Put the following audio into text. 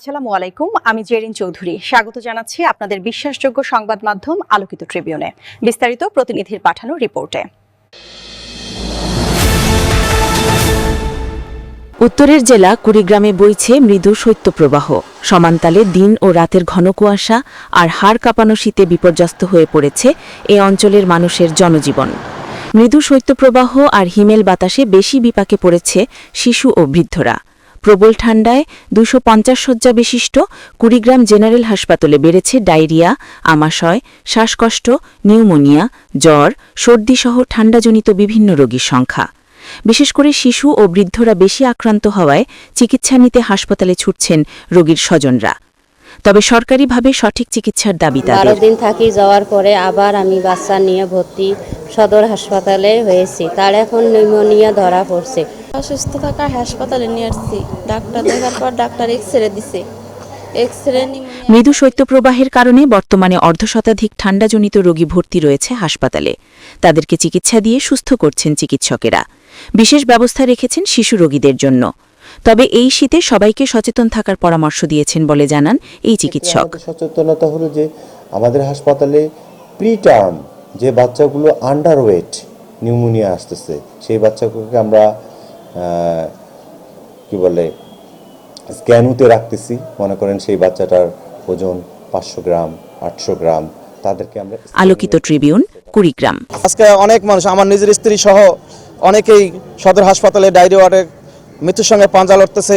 আসসালামু আলাইকুম, আমি জেরিন চৌধুরী। স্বাগত জানাচ্ছি আপনাদের বিশ্বাসযোগ্য সংবাদ মাধ্যম আলোকিত ট্রিবিউনে। বিস্তারিত প্রতিনিধির পাঠানো রিপোর্টে। উত্তরের জেলা কুড়িগ্রামে বইছে মৃদু শৈত্যপ্রবাহ। সমান্তালে দিন ও রাতের ঘন কুয়াশা আর হাড় কাঁপানো শীতে বিপর্যস্ত হয়ে পড়েছে এ অঞ্চলের মানুষের জনজীবন। মৃদু শৈত্যপ্রবাহ আর হিমেল বাতাসে বেশি বিপাকে পড়েছে শিশু ও বৃদ্ধরা। প্রবল ঠান্ডায় দুশো পঞ্চাশ শয্যা বিশিষ্ট কুড়িগ্রাম জেনারেল হাসপাতালে বেড়েছে ডায়রিয়া, আমাশয়, শ্বাসকষ্ট, নিউমোনিয়া, জ্বর, সর্দিসহ ঠান্ডাজনিত বিভিন্ন রোগীর সংখ্যা। বিশেষ করে শিশু ও বৃদ্ধরা বেশি আক্রান্ত হওয়ায় চিকিৎসা নিতে হাসপাতালে ছুটছেন রোগীর স্বজনরা। তবে সরকারিভাবে সঠিক চিকিৎসার দাবি তাদের। দিন থাকি যাওয়ার পরে আবার আমি বাচ্চা নিয়ে ভর্তি সদর হাসপাতালে হয়েছি। তার এখন নিউমোনিয়া ধরা পড়ছে। অসুস্থ থাকা হাসপাতালে নিয়ে আসছি। ডাক্তার দেখার পর ডাক্তার এক্স রে দিছে। এক্স রে মৃদু শৈত্যপ্রবাহের কারণে বর্তমানে অর্ধশতাধিক ঠান্ডাজনিত রোগী ভর্তি রয়েছে হাসপাতালে। তাদেরকে চিকিৎসা দিয়ে সুস্থ করছেন চিকিৎসকেরা। বিশেষ ব্যবস্থা রেখেছেন শিশু রোগীদের জন্য। তবে এই শীতে সবাইকে সচেতন থাকার পরামর্শ দিয়েছেন বলে জানান এই চিকিৎসক। সচেতনতা হলো যে আমাদের হাসপাতালে প্রি টার্ম যে বাচ্চাগুলো আন্ডার ওয়েট নিউমোনিয়া আসতেছে সেই বাচ্চাগুলোকে আমরা কি বলে স্ক্যানুতে রাখতেছি। মনে করেন সেই বাচ্চাটার ওজন পাঁচশো গ্রাম আটশো গ্রাম তাদেরকে আমরা আলোকিত ট্রিবিউন কুড়িগ্রাম। আজকে অনেক মানুষ আমার নিজের স্ত্রী সহ অনেকেই সদর হাসপাতালে ডায়রি ওয়ার্ডে মৃত্যুর সঙ্গে পাঞ্জা লড়তেছে।